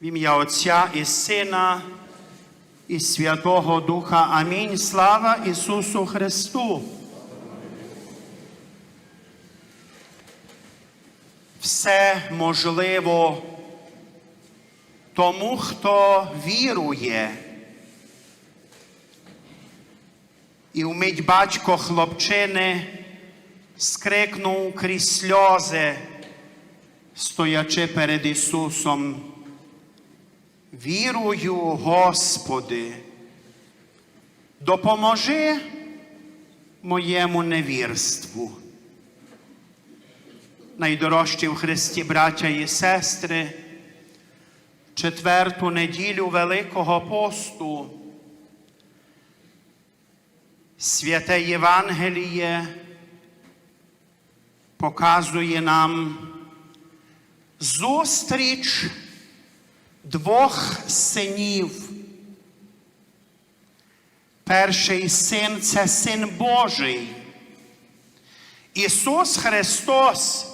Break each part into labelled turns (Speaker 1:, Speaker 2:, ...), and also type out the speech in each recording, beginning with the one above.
Speaker 1: В ім'я Отця і Сина і Святого Духа. Амінь. Слава Ісусу Христу. Все можливо тому, хто вірує. І вмить батько хлопчини скрикнув крізь сльози, стоячи перед Ісусом. Вірую, Господи, допоможи моєму невірству. Найдорожчі в Христі браття і сестри, четверту неділю Великого посту, святе Євангеліє показує нам зустріч двох синів. Перший син це син Божий. Ісус Христос,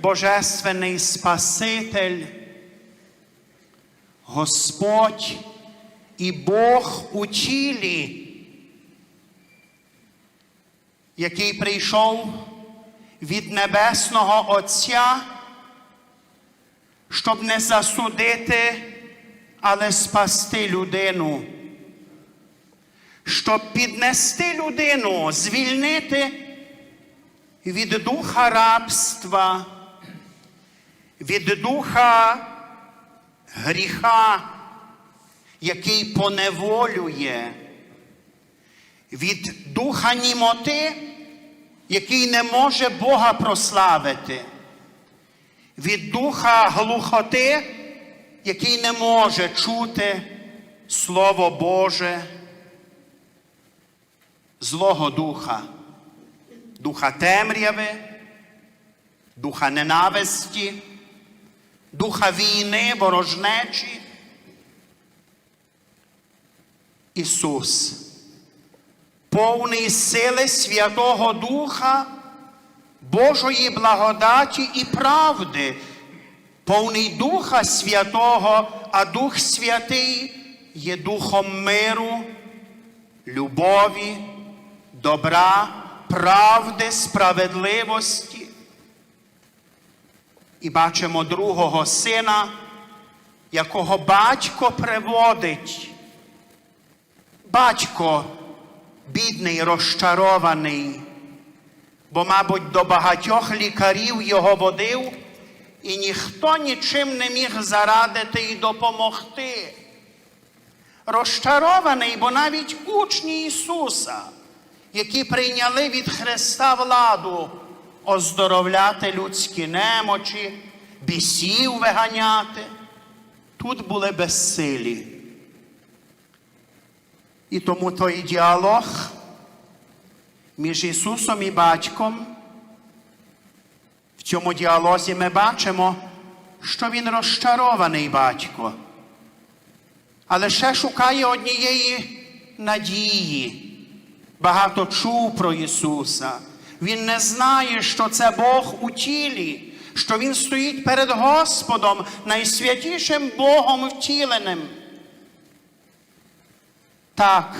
Speaker 1: Божественний Спаситель, Господь і Бог у тілі, який прийшов від Небесного Отця щоб не засудити, але спасти людину, щоб піднести людину, звільнити від духа рабства, від духа гріха, який поневолює, від духа німоти, який не може Бога прославити від духа глухоти, який не може чути Слово Боже, злого духа, духа темряви, духа ненависті, духа війни, ворожнечі. Ісус, повний сили Святого Духа. Божої благодаті і правди, повний Духа Святого, а Дух Святий є Духом миру, любові, добра, правди, справедливості. І бачимо другого сина, якого батько приводить. Батько бідний, розчарований бо, мабуть, до багатьох лікарів його водив, і ніхто нічим не міг зарадити і допомогти. Розчарований, бо навіть учні Ісуса, які прийняли від Христа владу оздоровляти людські немочі, бісів виганяти, тут були безсилі. І тому той діалог між Ісусом і Батьком. В цьому діалозі ми бачимо, що Він розчарований батько, але ще шукає однієї надії. Багато чув про Ісуса. Він не знає, що це Бог у тілі, що Він стоїть перед Господом, найсвятішим Богом втіленим. Так,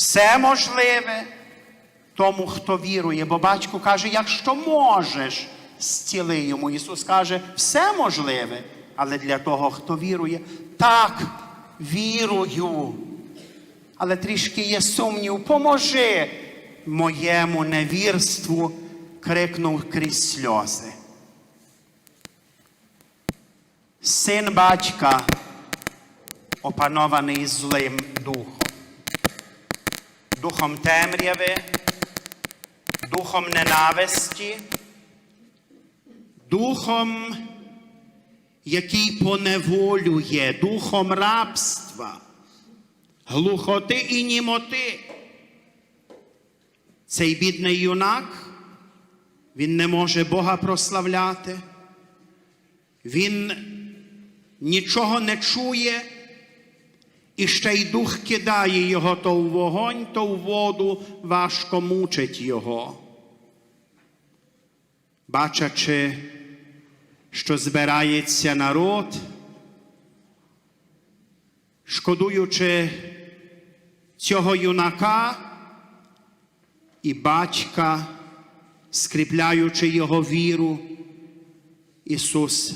Speaker 1: все можливе тому, хто вірує. Бо батько каже, якщо можеш, зціли йому. Ісус каже, все можливе, але для того, хто вірує, так, вірую. Але трішки є сумнів, поможи моєму невірству, крикнув крізь сльози. Син батька, опанований злим духом духом темряви, духом ненависті, духом, який поневолює, духом рабства, глухоти і німоти. Цей бідний юнак, він не може Бога прославляти, він нічого не чує. І ще й дух кидає його то в вогонь, то в воду, важко мучить його. Бачачи що збирається народ, шкодуючи цього юнака і батька, скріпляючи його віру, Ісус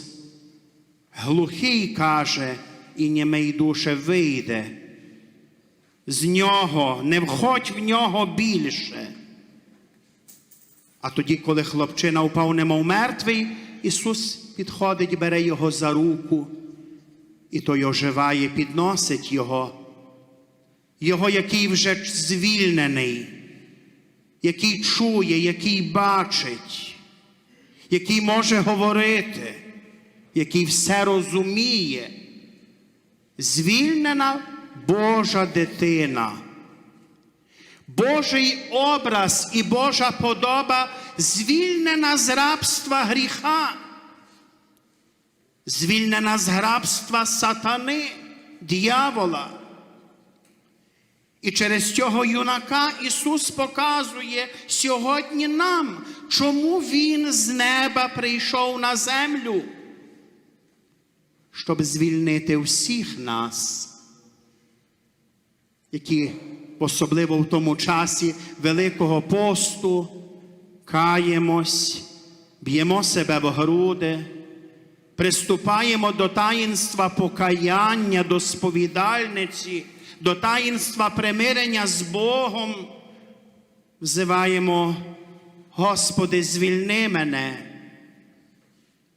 Speaker 1: глухий каже, і німий душе вийде. З нього, не входь в нього більше. А тоді, коли хлопчина впав немов мертвий, Ісус підходить, бере його за руку, і той оживає, підносить його, його, який вже звільнений, який чує, який бачить, який може говорити, який все розуміє. Звільнена Божа дитина. Божий образ і Божа подоба звільнена з рабства гріха, звільнена з рабства сатани, дьявола. І через цього юнака Ісус показує сьогодні нам, чому Він з неба прийшов на землю, щоб звільнити всіх нас які особливо в тому часі Великого посту каємось, б'ємо себе в груди, приступаємо до таїнства покаяння, до сповідальниці, до таїнства примирення з Богом, взиваємо, Господи, звільни мене.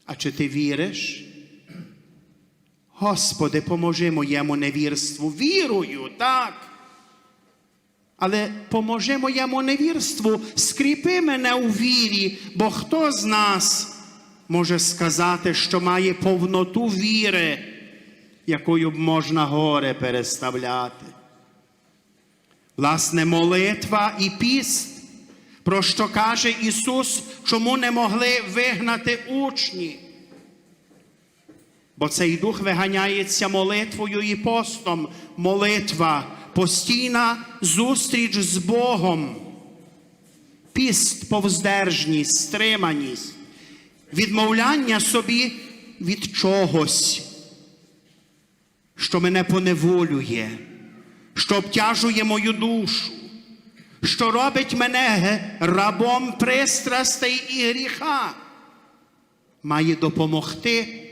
Speaker 1: А чи ти віриш? Господи, поможи моєму невірству. Вірую, так. Але поможи моєму невірству, скріпи мене у вірі, бо хто з нас може сказати, що має повноту віри, якою б можна горе переставляти? Власне, молитва і піст, про що каже Ісус, чому не могли вигнати учні. Бо цей дух виганяється молитвою і постом. Молитва, постійна зустріч з Богом, піст, повздержність, стриманість, відмовляння собі від чогось, що мене поневолює, що обтяжує мою душу, що робить мене рабом пристрастей і гріха, має допомогти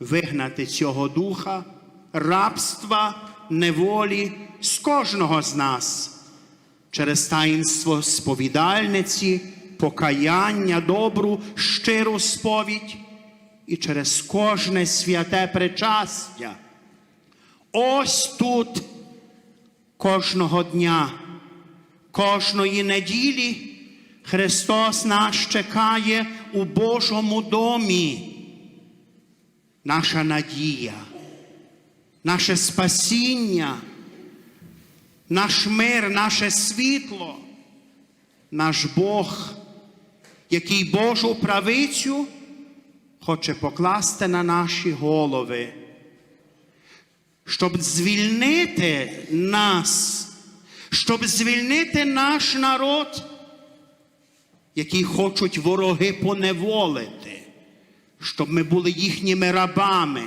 Speaker 1: вигнати цього духа, рабства, неволі з кожного з нас через таїнство сповідальниці, покаяння, добру, щиру сповідь і через кожне святе причастя. Ось тут кожного дня, кожної неділі Христос нас чекає у Божому домі наша надія, наше спасіння, наш мир, наше світло, наш Бог, який Божу правицю хоче покласти на наші голови, щоб звільнити нас, щоб звільнити наш народ, який хочуть вороги поневолити щоб ми були їхніми рабами,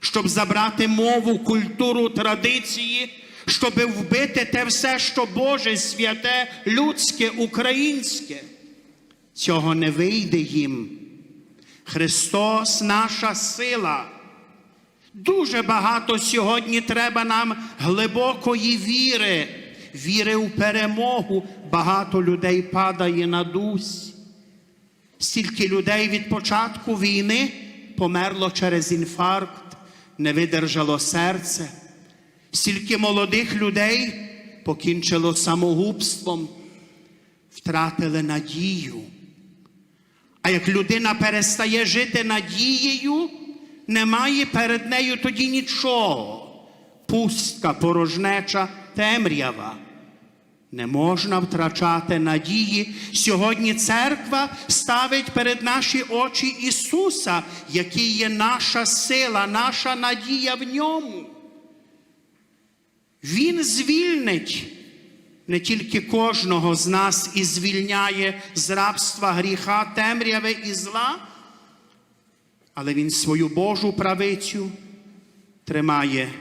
Speaker 1: щоб забрати мову, культуру, традиції, щоб вбити те все, що Боже, святе, людське, українське. Цього не вийде їм. Христос наша сила. Дуже багато сьогодні треба нам глибокої віри, віри у перемогу. Багато людей падає на дусь. Стільки людей від початку війни померло через інфаркт, не видержало серце, стільки молодих людей покінчило самогубством, втратили надію. А як людина перестає жити надією, немає перед нею тоді нічого. Пустка, порожнеча, темрява. Не можна втрачати надії. Сьогодні церква ставить перед наші очі Ісуса, який є наша сила, наша надія в ньому. Він звільнить не тільки кожного з нас і звільняє з рабства гріха, темряви і зла, але Він свою Божу правицю тримає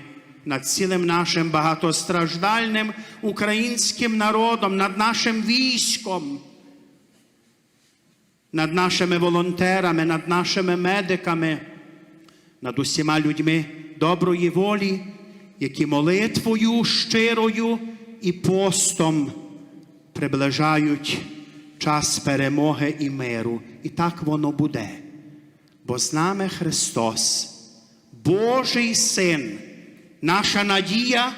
Speaker 1: над цілим нашим багатостраждальним українським народом, над нашим військом, над нашими волонтерами, над нашими медиками, над усіма людьми доброї волі, які молитвою щирою і постом приближають час перемоги і миру. І так воно буде. Бо з нами Христос, Божий Син, наша надія,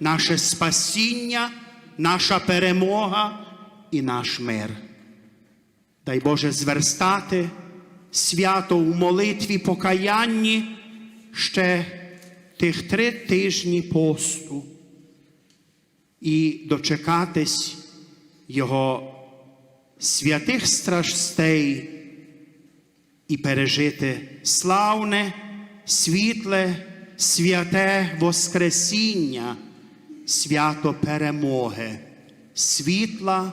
Speaker 1: наше спасіння, наша перемога і наш мир. Дай Боже зверстати свято у молитві покаянні ще тих три тижні посту і дочекатись Його святих страстей і пережити славне, світле, святе Воскресіння, свято перемоги, світла,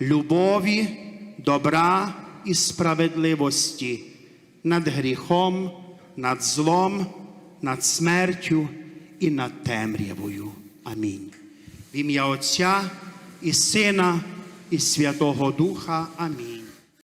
Speaker 1: любові, добра і справедливості над гріхом, над злом, над смертю і над темрявою. Амінь. В ім'я Отця і Сина, і Святого Духа. Амінь.